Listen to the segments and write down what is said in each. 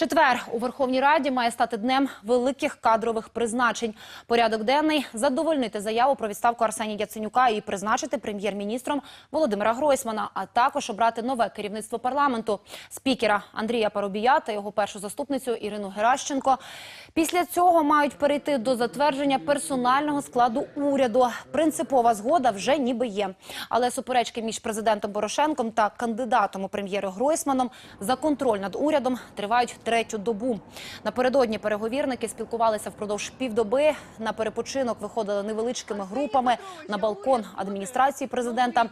Четвер у Верховній Раді має стати днем великих кадрових призначень. Порядок денний задовольнити заяву про відставку Арсенія Яценюка і призначити прем'єр-міністром Володимира Гройсмана, а також обрати нове керівництво парламенту, спікера Андрія Парубія та його першу заступницю Ірину Геращенко. Після цього мають перейти до затвердження персонального складу уряду. Принципова згода вже ніби є. Але суперечки між президентом Порошенком та кандидатом у прем'єри Гройсманом за контроль над урядом тривають третю добу. Напередодні переговірники спілкувалися впродовж півдоби. На перепочинок виходили невеличкими групами на балкон адміністрації президента.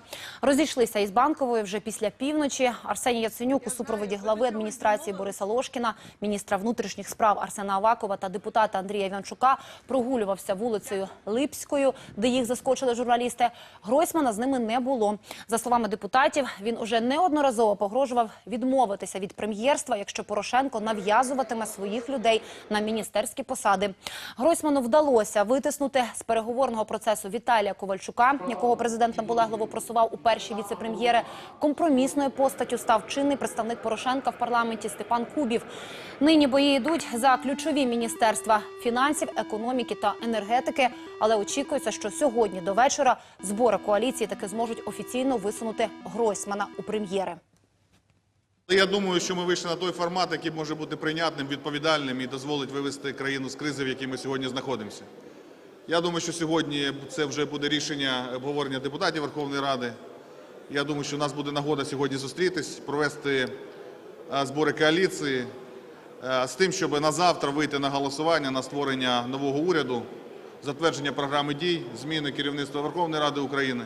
Розійшлися із банковою вже після півночі. Арсеній Яценюк у супроводі глави адміністрації Бориса Лошкіна, міністра внутрішніх справ Арсена Авакова та депутата Андрія Іванчука прогулювався вулицею Липською, де їх заскочили журналісти. Гройсмана з ними не було. За словами депутатів, він уже неодноразово погрожував відмовитися від прем'єрства, якщо Порошенко нав'язуватиме своїх людей на міністерські посади. Гройсману вдалося витиснути з переговорного процесу Віталія Ковальчука, якого президент наполегливо просував у перші віце-прем'єри. Компромісною постаттю став чинний представник Порошенка в парламенті Степан Кубів. Нині бої йдуть за ключові міністерства фінансів, економіки та енергетики. Але очікується, що сьогодні до вечора збори коаліції таки зможуть офіційно висунути Гройсмана у прем'єри. Я думаю, що ми вийшли на той формат, який може бути прийнятним, відповідальним і дозволить вивести країну з кризи, в якій ми сьогодні знаходимося. Я думаю, що сьогодні це вже буде рішення обговорення депутатів Верховної Ради. Я думаю, що у нас буде нагода сьогодні зустрітись, провести збори коаліції з тим, щоб на завтра вийти на голосування на створення нового уряду, затвердження програми дій, зміни керівництва Верховної Ради України.